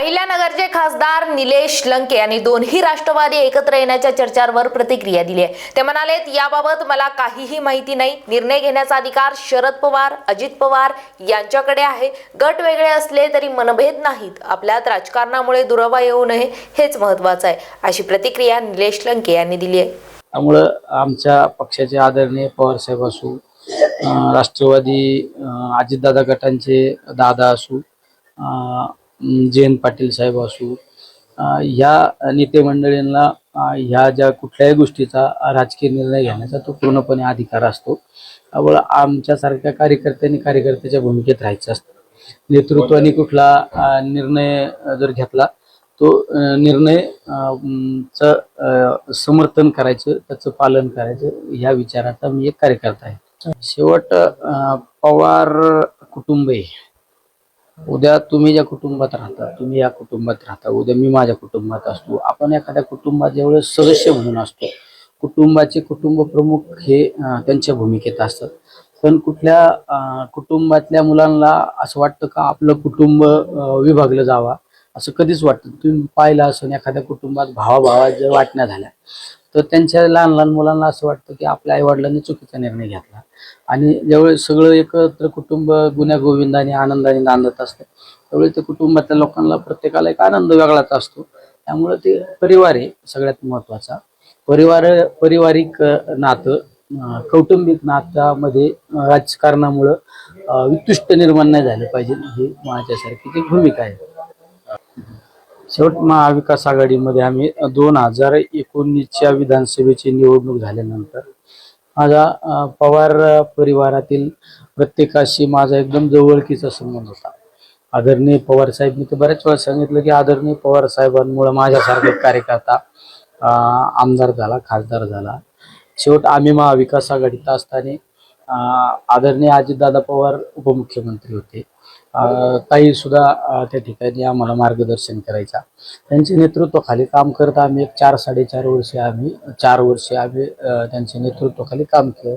अहिल्यानगरचे खासदार निलेश लंके यांनी दोन्ही राष्ट्रवादी एकत्र येण्याच्या चर्चांवर प्रतिक्रिया दिली आहे. ते म्हणालेत याबाबत मला काहीही माहिती नाही. निर्णय घेण्याचा अधिकार शरद पवार अजित पवार यांच्याकडे आहे. गट वेगळे असले तरी मनभेद नाहीत. आपल्यात राजकारणामुळे दुरावा येऊ नये हेच महत्वाचं आहे. अशी प्रतिक्रिया निलेश लंके यांनी दिली आहे. त्यामुळं आमच्या पक्षाचे आदरणीय पवारसाहेब असू राष्ट्रवादी अजितदादा गटांचे दादा असू जयंत पाटील साहेब असू ह्या नेते मंडळींना ह्या ज्या कुठल्याही गोष्टीचा राजकीय निर्णय घेण्याचा तो पूर्णपणे अधिकार असतो. त्यामुळं आमच्यासारख्या कार्यकर्त्यांनी कार्यकर्त्याच्या भूमिकेत राहायचं असतं. नेतृत्वाने कुठला निर्णय जर घेतला तो निर्णय च समर्थन करायचं त्याचं पालन करायचं ह्या विचाराचा मी एक कार्यकर्ता आहे. शेवट पवार कुटुंबे उद्या तुम्ही ज्या कुटुंबात राहता तुम्ही या कुटुंबात राहता उद्या मी माझ्या कुटुंबात असतो. आपण एखाद्या कुटुंबात जेवढे सदस्य म्हणून असतो कुटुंबाचे कुटुंब प्रमुख हे त्यांच्या भूमिकेत असतात. पण कुठल्या कुटुंबातल्या मुलांना असं वाटतं का आपलं कुटुंब विभागलं जावा? असं कधीच वाटतं तुम्ही पाहिलं असं एखाद्या कुटुंबात भावाभावा जर वाटण्या झाल्या. तर त्यांच्या लहान लहान मुलांना असं वाटतं की आपल्या आईवडिलांनी चुकीचा निर्णय घेतला. आणि ज्यावेळी सगळं एकत्र कुटुंब गुन्ह्या गोविंदाने आनंदाने नांदत असतं त्यावेळी ते कुटुंबातल्या लोकांना प्रत्येकाला एक आनंद वेगळाच असतो. त्यामुळे ते परिवार आहे सगळ्यात महत्त्वाचा परिवार पारिवारिक नातं कौटुंबिक नात्यामध्ये राजकारणामुळं वितुष्ट निर्माण नाही झालं पाहिजे ही माझ्यासारखी ती भूमिका आहे. शेवट महाविकास आघाडीमध्ये आम्ही दोन हजार एकोणीसच्या विधानसभेची निवडणूक झाल्यानंतर माझा पवार परिवारातील प्रत्येकाशी माझा एकदम जवळकीचा संबंध होता. आदरणीय पवार साहेब तर बऱ्याच वेळा सांगितलं की आदरणीय पवार साहेबांमुळे माझ्यासारखा कार्यकर्ता आमदार झाला खासदार झाला. शेवट आम्ही महाविकास आघाडीत असताना आदरणीय अजितदादा पवार उपमुख्यमंत्री होते. अ, ताई सुद्धा त्या ठिकाणी आम्हाला मार्गदर्शन करायचा. त्यांच्या नेतृत्वाखाली काम करत आम्ही एक चार साडेचार वर्षे आम्ही चार वर्षे आम्ही त्यांच्या नेतृत्वाखाली काम केलं.